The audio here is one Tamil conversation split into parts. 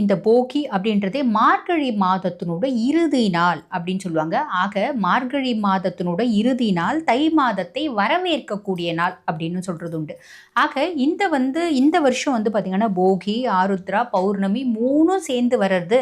இந்த போகி அப்படின்றதே மார்கழி மாதத்தினோட இறுதி நாள் அப்படின்னு சொல்லுவாங்க. ஆக மார்கழி மாதத்தினோட இறுதி நாள் தை மாதத்தை வரவேற்கக்கூடிய நாள் அப்படின்னு சொல்கிறது உண்டு. ஆக இந்த வந்து இந்த வருஷம் வந்து பார்த்திங்கன்னா போகி ஆருத்ரா பௌர்ணமி மூணும் சேர்ந்து வர்றது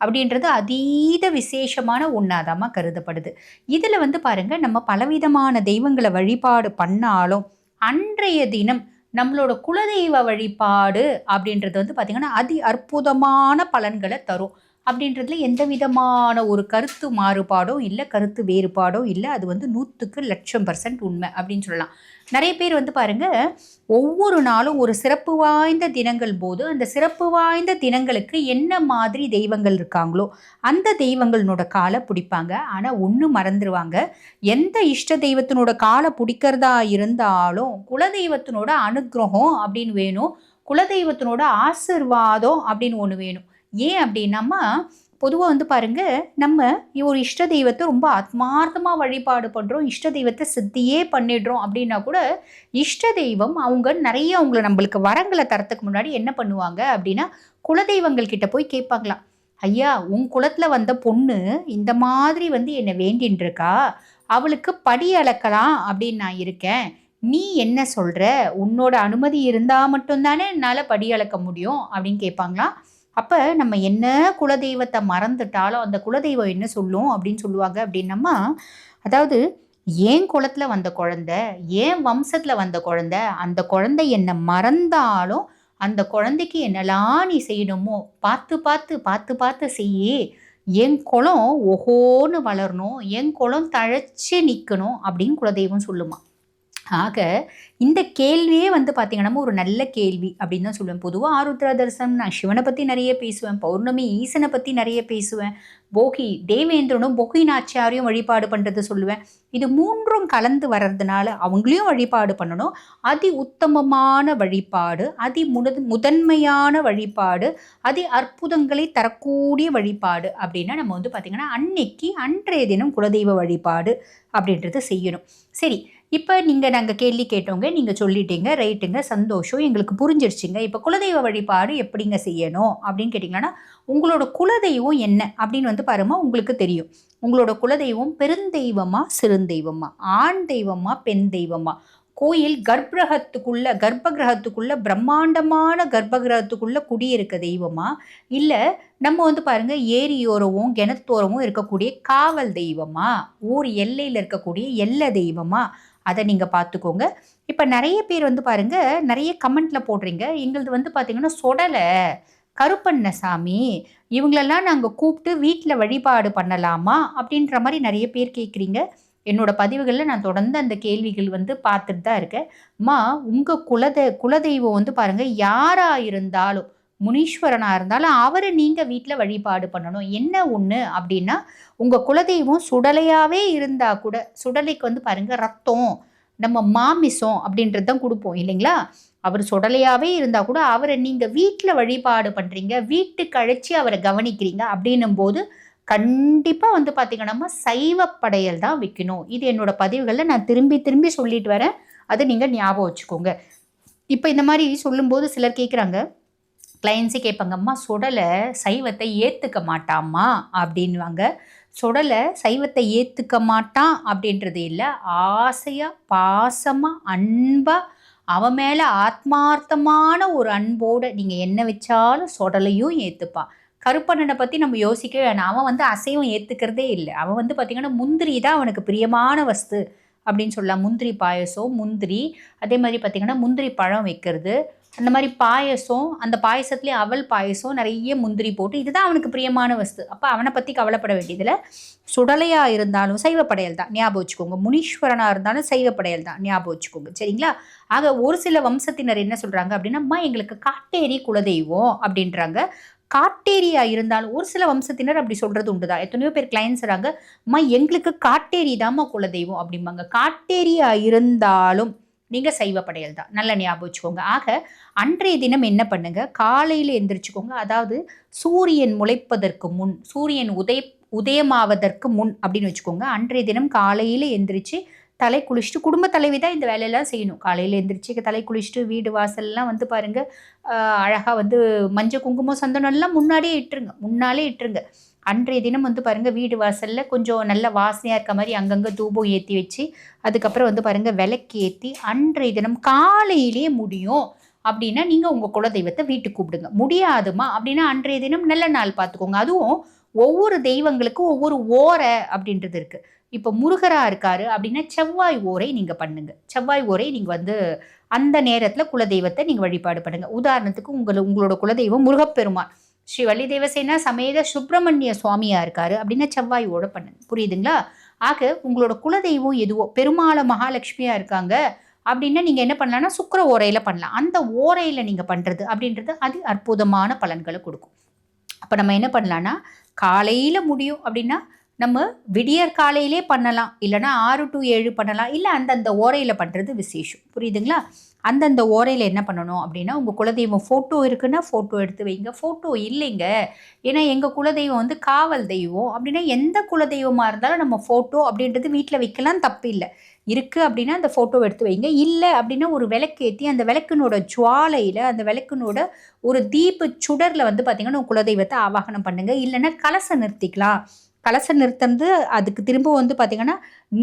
அப்படின்றது அதீத விசேஷமான ஒன்றாதாமா கருதப்படுது. இதில் வந்து பாருங்கள் நம்ம பலவிதமான தெய்வங்களை வழிபாடு பண்ணாலும் அன்றைய தினம் நம்மளோட குலதெய்வ வழிபாடு அப்படின்றது வந்து பார்த்திங்கன்னா அதி அற்புதமான பலன்களை தரும். அப்படின்றதுல எந்த விதமான ஒரு கருத்து மாறுபாடோ இல்லை கருத்து வேறுபாடோ இல்லை அது வந்து நூற்றுக்கு லட்சம் பர்சன்ட் உண்மை அப்படின்னு சொல்லலாம். நிறைய பேர் வந்து பாருங்க ஒவ்வொரு நாளும் ஒரு சிறப்பு வாய்ந்த தினங்கள் போது அந்த சிறப்பு வாய்ந்த தினங்களுக்கு என்ன மாதிரி தெய்வங்கள் இருக்காங்களோ அந்த தெய்வங்களோட காலை பிடிப்பாங்க. ஆனால் ஒன்று மறந்துடுவாங்க எந்த இஷ்ட தெய்வத்தினோட காலை பிடிக்கிறதா இருந்தாலும் குலதெய்வத்தினோட அனுகிரகம் அப்படின்னு வேணும் குலதெய்வத்தினோட ஆசிர்வாதம் அப்படின்னு ஒன்று வேணும். ஏன் அப்படின்னம்மா பொதுவாக வந்து பாருங்க நம்ம ஒரு இஷ்ட தெய்வத்தை ரொம்ப ஆத்மார்த்தமாக வழிபாடு பண்ணுறோம் இஷ்ட தெய்வத்தை சித்தியே பண்ணிடுறோம் அப்படின்னா கூட இஷ்ட தெய்வம் அவங்க நிறைய அவங்கள நம்மளுக்கு வரங்களை தரத்துக்கு முன்னாடி என்ன பண்ணுவாங்க அப்படின்னா குலதெய்வங்கள் கிட்ட போய் கேட்பாங்களாம். ஐயா உன் குலத்தில் வந்த பொண்ணு இந்த மாதிரி வந்து என்னை வேண்டின்னு இருக்கா? அவளுக்கு படி அளக்கலாம் அப்படின்னு நான் இருக்கேன். நீ என்ன சொல்கிற உன்னோட அனுமதி இருந்தால் மட்டும்தானே என்னால் படி அளக்க முடியும்? அப்படின்னு கேட்பாங்களாம். அப்போ நம்ம என்ன குலதெய்வத்தை மறந்துட்டாலும் அந்த குலதெய்வம் என்ன சொல்லும் அப்படின்னு சொல்லுவாங்க அப்படின்னம்மா அதாவது ஏன் குளத்தில் வந்த குழந்த ஏன் வம்சத்தில் வந்த குழந்த அந்த குழந்தை என்னை மறந்தாலும் அந்த குழந்தைக்கு என்னெல்லாம் நீ செய்யணுமோ பார்த்து பார்த்து பார்த்து பார்த்து செய்யி. என் குளம் ஒஹோன்னு வளரணும் என் குளம் தழைச்சி நிற்கணும் அப்படின்னு குலதெய்வம் சொல்லுமா. ஆக இந்த கேள்வியே வந்து பார்த்திங்கன்னா ஒரு நல்ல கேள்வி அப்படின்னு தான் சொல்லுவேன். பொதுவாக ஆருத்ரா தரிசனம் நான் சிவனை பற்றி நிறைய பேசுவேன் பௌர்ணமி ஈசனை பற்றி நிறைய பேசுவேன் போகி தேவேந்திரனும் போகி நாச்சியாரையும் வழிபாடு பண்ணுறது சொல்லுவேன். இது மூன்றும் கலந்து வர்றதுனால அவங்களையும் வழிபாடு பண்ணணும். அதி உத்தமமான வழிபாடு அதி முத முதன்மையான வழிபாடு அதி அற்புதங்களை தரக்கூடிய வழிபாடு அப்படின்னா நம்ம வந்து பார்த்திங்கன்னா அன்னைக்கு அன்றைய தினம் குலதெய்வ வழிபாடு அப்படின்றது செய்யணும். சரி இப்போ நீங்கள் நாங்கள் கேள்வி கேட்டோங்க நீங்கள் சொல்லிட்டீங்க ரைட்டுங்க சந்தோஷம் எங்களுக்கு புரிஞ்சிருச்சுங்க. இப்போ குலதெய்வ வழிபாடு எப்படிங்க செய்யணும் அப்படின்னு கேட்டிங்கன்னா உங்களோட குலதெய்வம் என்ன அப்படின்னு வந்து பாருமா உங்களுக்கு தெரியும். உங்களோட குலதெய்வம் பெருந்தெய்வமா சிறுந்தெய்வமா? ஆண் தெய்வமா பெண் தெய்வமா? கோயில் கர்ப்பகிரகத்துக்குள்ள கர்ப்பகிரகத்துக்குள்ள பிரம்மாண்டமான கர்ப்பகிரகத்துக்குள்ள குடியிருக்க தெய்வமா? இல்லை நம்ம வந்து பாருங்க ஏரியோரவும் கிணத்தோரவும் இருக்கக்கூடிய காவல் தெய்வமா? ஊர் எல்லையில் இருக்கக்கூடிய எல்லை தெய்வமா? அதை நீங்கள் பார்த்துக்கோங்க. இப்போ நிறைய பேர் வந்து பாருங்கள் நிறைய கமெண்ட்டில் போடுறீங்க. எங்களது வந்து பார்த்திங்கன்னா சொடலை கருப்பண்ண சாமி இவங்களெல்லாம் நாங்கள் கூப்பிட்டு வீட்டில் வழிபாடு பண்ணலாமா? அப்படின்ற மாதிரி நிறைய பேர் கேட்குறீங்க. என்னோட பதிவுகளில் நான் தொடர்ந்து அந்த கேள்விகள் வந்து பார்த்துட்டு தான் இருக்கேன். அம்மா உங்கள் குலதெ குலதெய்வம் வந்து பாருங்கள் யாராக இருந்தாலும் முனீஸ்வரனாக இருந்தாலும் அவரை நீங்கள் வீட்டில் வழிபாடு பண்ணணும். என்ன ஒன்று அப்படின்னா உங்கள் குலதெய்வம் சுடலையாகவே இருந்தால் கூட சுடலைக்கு வந்து பாருங்கள் ரத்தம் நம்ம மாமிசம் அப்படின்றது தான் கொடுப்போம் இல்லைங்களா? அவர் சுடலையாகவே இருந்தால் கூட அவரை நீங்கள் வீட்டில் வழிபாடு பண்ணுறீங்க வீட்டுக்கு அழைச்சி அவரை கவனிக்கிறீங்க அப்படின்னும் போது கண்டிப்பாக வந்து பார்த்திங்கன்னா சைவ படையல் தான் விற்கணும் இது என்னோடய பதிவுகளில் நான் திரும்பி திரும்பி சொல்லிட்டு வரேன். அதை நீங்கள் ஞாபகம் வச்சுக்கோங்க. இப்போ இந்த மாதிரி சொல்லும்போது சிலர் கேட்குறாங்க கிளைண்ட்ஸு கேட்பாங்கம்மா சுடலை சைவத்தை ஏற்றுக்க மாட்டாம்மா அப்படின்வாங்க சுடலை சைவத்தை ஏற்றுக்க மாட்டான் அப்படின்றது இல்லை. ஆசையாக பாசமாக அன்பாக அவன் மேலே ஆத்மார்த்தமான ஒரு அன்போடு நீங்கள் என்ன வச்சாலும் சுடலையும் ஏற்றுப்பான் கருப்பண்ணனை பற்றி நம்ம யோசிக்க வேணாம். அவன் வந்து அசைவம் ஏற்றுக்கிறதே இல்லை. அவன் வந்து பார்த்திங்கன்னா முந்திரி தான் அவனுக்கு பிரியமான வஸ்து அப்படின்னு சொல்லலாம். முந்திரி பாயசம் முந்திரி. அதே மாதிரி பார்த்திங்கன்னா முந்திரி பழம் வைக்கிறது. அந்த மாதிரி பாயசம் அந்த பாயசத்துலேயே அவல் பாயசம் நிறைய முந்திரி போட்டு இதுதான் அவனுக்கு பிரியமான வஸ்து. அப்போ அவனை பற்றி கவலைப்பட வேண்டியதில் சுடலையாக இருந்தாலும் சைவப்படையல் தான். ஞாபகம் வச்சுக்கோங்க. முனீஸ்வரனாக இருந்தாலும் சைவப்படையல் தான். ஞாபகம் வச்சுக்கோங்க. சரிங்களா? ஆக ஒரு சில வம்சத்தினர் என்ன சொல்கிறாங்க அப்படின்னா அம்மா எங்களுக்கு காட்டேரி குலதெய்வம் அப்படின்றாங்க. காட்டேரியா இருந்தாலும் ஒரு சில வம்சத்தினர் அப்படி சொல்கிறது உண்டு தான் எத்தனையோ பேர் கிளைண்ட்ஸ் வராங்க அம்மா எங்களுக்கு காட்டேரி தாம்மா குலதெய்வம் அப்படிம்பாங்க. காட்டேரியா இருந்தாலும் நீங்கள் சைவ படையல் தான். நல்ல ஞாபகம் வச்சுக்கோங்க. ஆக அன்றைய தினம் என்ன பண்ணுங்க? காலையில் எந்திரிச்சுக்கோங்க. அதாவது சூரியன் முளைப்பதற்கு முன் சூரியன் உதய உதயமாவதற்கு முன் அப்படின்னு வச்சுக்கோங்க. அன்றைய தினம் காலையில் எந்திரிச்சு தலை குளிச்சுட்டு குடும்ப தலைவி தான் இந்த வேலையெல்லாம் செய்யணும். காலையில் எந்திரிச்சு தலை குளிச்சுட்டு வீடு வாசல்லாம் வந்து பாருங்கள் அழகாக வந்து மஞ்சள் குங்குமம் சந்தனம் எல்லாம் முன்னாடியே இட்டுருங்க. முன்னாலே இட்டுருங்க. அன்றைய தினம் வந்து பாருங்கள் வீடு வாசலில் கொஞ்சம் நல்ல வாசனையாக இருக்க மாதிரி அங்கங்கே தூபம் ஏற்றி வச்சு அதுக்கப்புறம் வந்து பாருங்கள் விளக்கு ஏற்றி அன்றைய தினம் காலையிலேயே முடியும். அப்படின்னா நீங்கள் உங்கள் குலதெய்வத்தை வீட்டுக்கு கூப்பிடுங்க. முடியாதுமா அப்படின்னா அன்றைய தினம் நல்ல நாள் பார்த்துக்கோங்க அதுவும் ஒவ்வொரு தெய்வங்களுக்கும் ஒவ்வொரு ஓரை அப்படின்றது இருக்குது இப்போ முருகராக இருக்காரு அப்படின்னா செவ்வாய் ஓரை நீங்கள் பண்ணுங்க. செவ்வாய் ஓரை நீங்கள் வந்து அந்த நேரத்தில் குலதெய்வத்தை நீங்கள் வழிபாடு பண்ணுங்கள் உதாரணத்துக்கு உங்களை உங்களோட குலதெய்வம் முருகப்பெருமான். ஸ்ரீ வள்ளி தேவசேனா சமேத சுப்பிரமணிய சுவாமியாக இருக்காரு அப்படின்னா செவ்வாயோட ஓட புரியுதுங்களா? ஆக உங்களோட குலதெய்வம் எதுவோ பெருமாள மகாலட்சுமியாக இருக்காங்க அப்படின்னா நீங்கள் என்ன பண்ணலாம்னா சுக்கர ஓரையில் பண்ணலாம். அந்த ஓரையில் நீங்கள் பண்ணுறது அப்படின்றது அது அற்புதமான பலன்களை கொடுக்கும். அப்போ நம்ம என்ன பண்ணலான்னா காலையில் முடியும் அப்படின்னா நம்ம விடியற் காலையிலே பண்ணலாம். இல்லைனா ஆறு டு ஏழு பண்ணலாம். இல்லை அந்தந்த ஓரையில் பண்ணுறது விசேஷம். புரியுதுங்களா? அந்தந்த ஓரையில் என்ன பண்ணணும் அப்படின்னா உங்கள் குலதெய்வம் ஃபோட்டோ இருக்குன்னா ஃபோட்டோ எடுத்து வைங்க. ஃபோட்டோ இல்லைங்க. ஏன்னா எங்கள் குலதெய்வம் வந்து காவல் தெய்வம். அப்படின்னா எந்த குலதெய்வமாக இருந்தாலும் நம்ம ஃபோட்டோ அப்படின்றது வீட்டில் வைக்கலாம் தப்பு இல்லை. இருக்குது அப்படின்னா அந்த ஃபோட்டோ எடுத்து வைங்க. இல்லை அப்படின்னா ஒரு விளக்கு ஏற்றி அந்த விளக்கினோட ஜுவாலையில் அந்த விளக்கினோட ஒரு தீப சுடரில் வந்து பார்த்திங்கன்னா குலதெய்வத்தை ஆவாகனம் பண்ணுங்கள் இல்லைன்னா கலசம் நிறுத்திக்கலாம். கலசம் நிறுத்துறது அதுக்கு திரும்ப வந்து பார்த்திங்கன்னா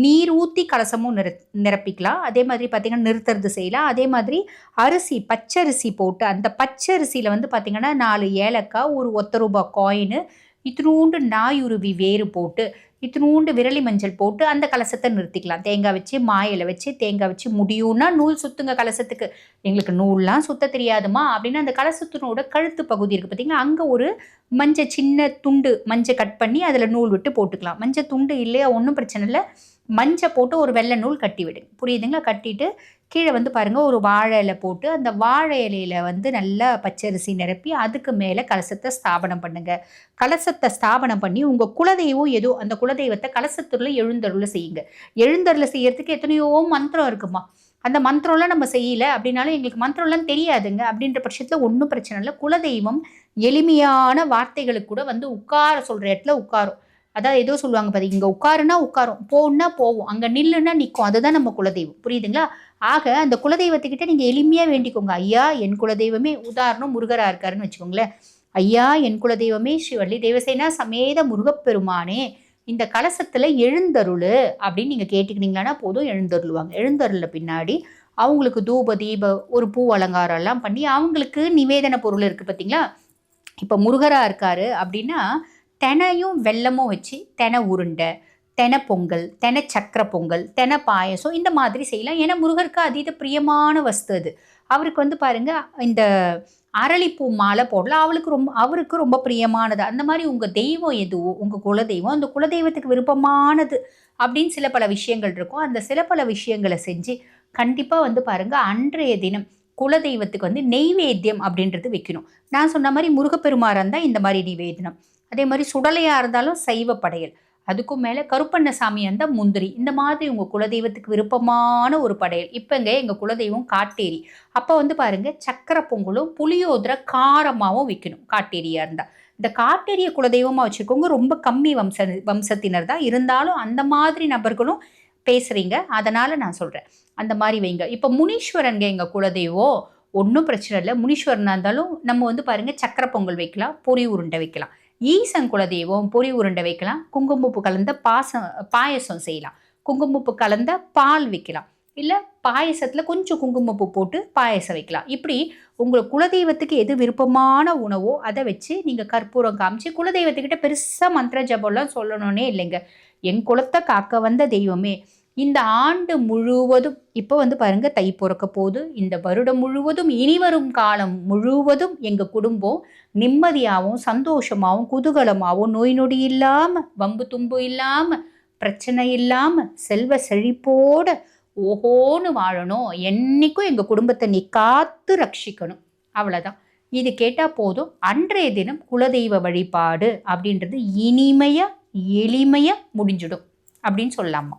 நீர் ஊற்றி கலசமும் நிறு நிரப்பிக்கலாம். அதே மாதிரி பார்த்திங்கன்னா நிறுத்துறது செய்யலாம். அதே மாதிரி அரிசி பச்சரிசி போட்டு அந்த பச்சரிசியில் வந்து பார்த்திங்கன்னா நாலு ஏலக்காய் ஒரு ஒத்த ரூபாய் காயின் இத்தினூண்டு நாயுருவி வேறு போட்டு இத்தினூண்டு விரலி மஞ்சள் போட்டு அந்த கலசத்தை நிறுத்திக்கலாம். தேங்காய் வச்சு மாயில வச்சு தேங்காய் வச்சு முடியும்னா நூல் சுத்துங்க கலசத்துக்கு. எங்களுக்கு நூல்லாம் சுத்த தெரியாதுமா? அப்படின்னு அந்த கலசத்தினோட கழுத்து பகுதி இருக்குது பார்த்திங்கன்னா அங்கே ஒரு மஞ்சள் சின்ன துண்டு மஞ்சள் கட் பண்ணி அதில் நூல் விட்டு போட்டுக்கலாம். மஞ்சள் துண்டு இல்லையா? ஒன்றும் பிரச்சனை இல்லை. மஞ்சள் போட்டு ஒரு வெள்ளை நூல் கட்டி விடுங்க புரியுதுங்களா? கட்டிட்டு கீழே வந்து பாருங்கள் ஒரு வாழை இலை போட்டு அந்த வாழை இலையில் வந்து நல்லா பச்சரிசி நிரப்பி அதுக்கு மேலே கலசத்தை ஸ்தாபனம் பண்ணுங்கள் கலசத்தை ஸ்தாபனம் பண்ணி உங்கள் குலதெய்வம் ஏதோ அந்த குலதெய்வத்தை கலசத்துள்ள எழுந்தருளை செய்யுங்க. எழுந்தருளை செய்யறதுக்கு எத்தனையோ மந்திரம் இருக்குமா? அந்த மந்திரம்லாம் நம்ம செய்யல அப்படின்னாலும் எங்களுக்கு மந்திரம்லாம் தெரியாதுங்க. அப்படின்ற பட்சத்தில் ஒன்றும் பிரச்சனை இல்லை. குலதெய்வம் எளிமையான வார்த்தைகளுக்கு கூட வந்து உட்கார சொல்கிற இடத்துல உட்காரும். அதான் ஏதோ சொல்லுவாங்க பாதி இங்கே உட்காருனா உட்காரும் போகணுன்னா போவோம் அங்கே நில்லுன்னா நிற்கும் அதுதான் நம்ம குலதெய்வம். புரியுதுங்களா? ஆக அந்த குலதெய்வத்துக்கிட்ட நீங்கள் எளிமையாக வேண்டிக்கோங்க. ஐயா என் குலதெய்வமே உதாரணம் முருகராக இருக்காருன்னு வச்சுக்கோங்களேன். ஐயா என் குலதெய்வமே ஸ்ரீவள்ளி தேவசேனா சமேத முருகப்பெருமானே இந்த கலசத்தில் எழுந்தருள் அப்படின்னு நீங்கள் கேட்டுக்கினீங்களான்னா போதும் எழுந்தருளுவாங்க. எழுந்தருளில் பின்னாடி அவங்களுக்கு தூப தீப ஒரு பூ அலங்காரம் எல்லாம் பண்ணி அவங்களுக்கு நிவேதன பொருள் இருக்குது பார்த்தீங்களா இப்போ முருகராக இருக்காரு அப்படின்னா தெனையும் வெள்ளமும் வச்சு தென உருண்டை தென பொங்கல் தென சக்கர பொங்கல் தென பாயசம் இந்த மாதிரி செய்யலாம். ஏன்னா முருகருக்கு அதீத பிரியமான வஸ்து அது. அவருக்கு வந்து பாருங்கள் இந்த அரளிப்பூ மாலை போடலாம். அவளுக்கு ரொம்ப அவருக்கு ரொம்ப பிரியமானது. அந்த மாதிரி உங்கள் தெய்வம் எதுவோ உங்கள் குலதெய்வம்? அந்த குலதெய்வத்துக்கு விருப்பமானது அப்படின்னு சில பல விஷயங்கள் இருக்கும். அந்த சில பல விஷயங்களை செஞ்சு கண்டிப்பாக வந்து பாருங்கள் அன்றைய தினம் குலதெய்வத்துக்கு வந்து நெய்வேத்தியம் அப்படின்றது வைக்கணும். நான் சொன்ன மாதிரி முருகப்பெருமாறாக இருந்தால் இந்த மாதிரி நிவேதனம். அதே மாதிரி சுடலையாக இருந்தாலும் சைவ படையல். அதுக்கும் மேலே கருப்பண்ணசாமி அந்த முந்திரி. இந்த மாதிரி உங்கள் குலதெய்வத்துக்கு விருப்பமான ஒரு படையல். இப்போங்க எங்கள் குலதெய்வம் காட்டேரி. அப்போ வந்து பாருங்கள் சக்கரை பொங்கலும் புளியோதரை காரமாகவும் விற்கணும் காட்டேரியாக இருந்தால் இந்த காட்டேரிய குலதெய்வமாக வச்சுருக்கவங்க ரொம்ப கம்மி வம்ச வம்சத்தினர் தான். இருந்தாலும் அந்த மாதிரி நபர்களும் பேசுகிறீங்க அதனால் நான் சொல்கிறேன் அந்த மாதிரி வைங்க. இப்போ முனீஸ்வரன்க எங்கள் குலதெய்வம் ஒன்றும் பிரச்சனை இல்லை. முனீஸ்வரனாக இருந்தாலும் நம்ம வந்து பாருங்கள் சக்கரை பொங்கல் வைக்கலாம் பொறி உருண்டை வைக்கலாம். ஈசன் குலதெய்வம் பொறி உருண்டை வைக்கலாம். குங்குமப்பு கலந்த பாசம் பாயசம் செய்யலாம். குங்குமப்பு கலந்த பால் வைக்கலாம். இல்லை பாயசத்தில் கொஞ்சம் குங்குமப்பு போட்டு பாயசம் வைக்கலாம். இப்படி உங்கள் குலதெய்வத்துக்கு எது விருப்பமான உணவோ அதை வச்சு நீங்கள் கற்பூரம் காமிச்சு குலதெய்வத்துக்கிட்ட பெருசாக மந்திர ஜபம்லாம் சொல்லணுன்னே இல்லைங்க. என் குலத்தை காக்க வந்த தெய்வமே. இந்த ஆண்டு முழுவதும் இப்போ வந்து பாருங்க தை பிறக்க போது இந்த வருடம் முழுவதும் இனி வரும் காலம் முழுவதும் எங்கள் குடும்பம் நிம்மதியாகவும் சந்தோஷமாகவும் குதூகலமாகவும் நோய் நொடி இல்லாமல் வம்பு தும்பு இல்லாமல் பிரச்சனை இல்லாமல் செல்வ செழிப்போட ஓஹோன்னு வாழணும். என்றைக்கும் எங்கள் குடும்பத்தை நீ காத்து ரட்சிக்கணும். அவ்வளோதான் இது கேட்டால் போதும். அன்றைய தினம் குலதெய்வ வழிபாடு அப்படின்றது இனிமையாக எளிமையாக முடிஞ்சிடும் அப்படின்னு சொல்லலாமா?